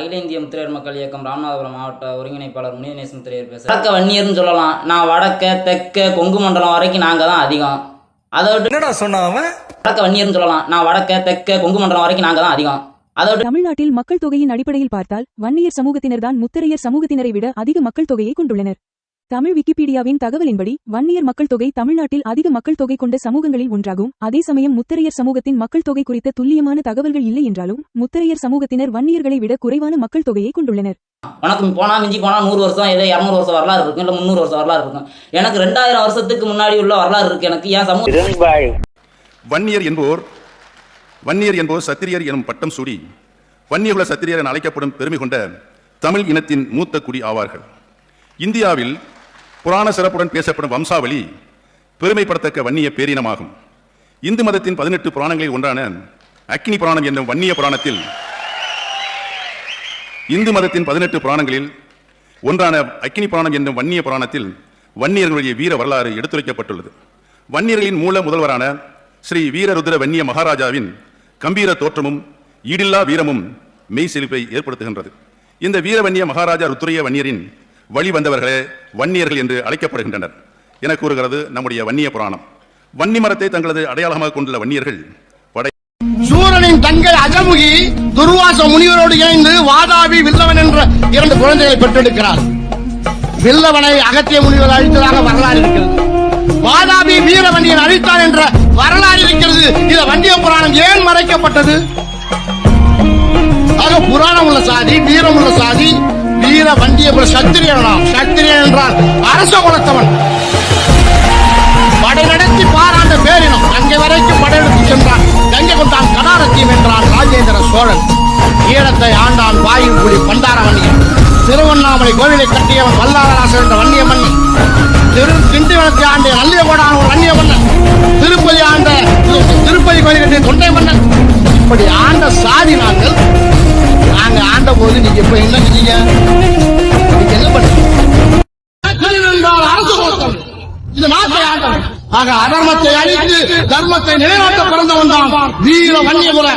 அகில இந்திய முத்திரையர் மக்கள் இயக்கம் ராமநாதபுரம் மாவட்ட ஒருங்கிணைப்பாளர் முனியநேச முத்திரையர் பேசுகிறேன் வடக்க வன்னியர்னு சொல்லலாம். நான் வடக்க தெற்க கொங்கு மண்டலம் வரைக்கும் நாங்கள் தான் அதிகம். அதை விட்டு என்னடா சொன்னான் அவன்? வடக்க வன்னியர்னு சொல்லலாம். நான் வடக்க தெற்க கொங்கு மண்டலம் வரைக்கும் நாங்கள் தான் அதிகம். அதை விட்டு தமிழ்நாட்டில் மக்கள் தொகையின் அடிப்படையில் பார்த்தால் வன்னியர் சமூகத்தினர்தான் முத்தரையர் சமூகத்தினரை விட அதிக மக்கள் தொகையை கொண்டுள்ளனர். தமிழ் விக்கிபீடியாவின் தகவலின்படி வன்னியர் மக்கள் தொகை தமிழ்நாட்டில் அதிக மக்கள் தொகை கொண்ட சமூகங்களில் ஒன்றாகும். அதே சமயம் முத்தரையர் சமூகத்தின் மக்கள் தொகை குறித்த துல்லியமான தகவல்கள் இல்லை என்றாலும் முத்தரையர் சமூகத்தினர் வன்னியர்களை விட குறைவான மக்கள் தொகையை கொண்டுள்ளனர். உனக்கு போனால் மிஞ்சி போனால் நூறு வருஷம் ஏதோ இரநூறு வருஷம் வரலாறு இருக்கும் இல்லை முந்நூறு வருஷம் வரலாறு இருக்கும். எனக்கு ரெண்டாயிரம் வருஷத்துக்கு முன்னாடி உள்ள வரலாறு இருக்கு. எனக்கு என் சமூக வன்னியர் என்போர் வன்னியர் என்போர் சத்திரியர் எனும் பட்டம் சூடி வன்னியகுல சத்திரியர் என அழைக்கப்படும் பெருமை கொண்ட தமிழ் இனத்தின் மூத்த குடி ஆவார்கள். இந்தியாவில் புராண சிறப்புடன் பேசப்படும் வம்சாவளி பெருமைப்படத்தக்க வன்னிய பேரினமாகும். இந்து மதத்தின் பதினெட்டு புராணங்களில் ஒன்றான அக்னி புராணம் என்னும் வன்னிய புராணத்தில் இந்து மதத்தின் பதினெட்டு புராணங்களில் ஒன்றான அக்னி புராணம் என்னும் வன்னிய புராணத்தில் வன்னியர்களுடைய வீர வரலாறு எடுத்துரைக்கப்பட்டுள்ளது. வன்னியர்களின் மூல முதல்வரான ஸ்ரீ வீரருத்ர வன்னிய மகாராஜாவின் கம்பீர தோற்றமும் ஈடில்லா வீரமும் மெய் செழிப்பை ஏற்படுத்துகின்றது. இந்த வீரவன்னிய மகாராஜா ருத்ரைய வன்னியரின் வழி வந்தவர்களே வன்னியர்கள் என்று அழைக்கப்படுகின்றனர். என கூறுகிறது நம்முடைய வன்னிய புராணம். வன்னி மரத்தை தங்களது அடையாளமாக கொண்டுள்ள வன்னியர்கள் படை சூரனின் தங்கள் அகமுகி துர்வாச முனிவரோடு இணைந்து வாதாபி வில்லவன் என்ற இரண்டு குழந்தைகளை பெற்றெடுக்கிறார். வில்லவனை அகத்திய முனிவர் அழித்ததாக வரலாறு இருக்கிறது. வாதாபி வீரவன்னியன் அழித்தான் என்ற வரலாறு இருக்கிறது. இந்த வண்டிய புராணம் ஏன் மறைக்கப்பட்டது? ஆக புராணம் உள்ள சாதி வீரம் உள்ள சாதி வீர சத்திரியனாம் சத்திரியன் என்றால் அரச குலத்தவன். படை நடத்தி பாராண்ட பேரினம் அங்கே வரைக்கும் படையெடுத்து சென்றான். கங்கை கொண்டான் கடாரத்தியம் என்றான் ராஜேந்திர சோழன். ஈழத்தை ஆண்டான் வாயுக்குடி பண்டாரவன்னியன். திருவண்ணாமலை கோவிலை கட்டியவன் வல்லாரராசன் என்ற வன்னிய மன்னன். திரு திண்டிவனத்தை ஆண்டிய நல்லியகோடான ஒரு வன்னிய மன்னன். திருப்பதி ஆண்ட திருப்பதி கோயில் கட்டிய தொண்டை மன்னன். இப்படி ஆண்ட சாதி நாங்கள். நாங்க ஆண்ட போது நீங்க இப்ப என்ன செஞ்சீங்க இது நாட்டை ஆக அதர்மத்தை அழித்து தர்மத்தை நிலைநாட்ட பிறந்தவன் தான் வீர வன்னியமுல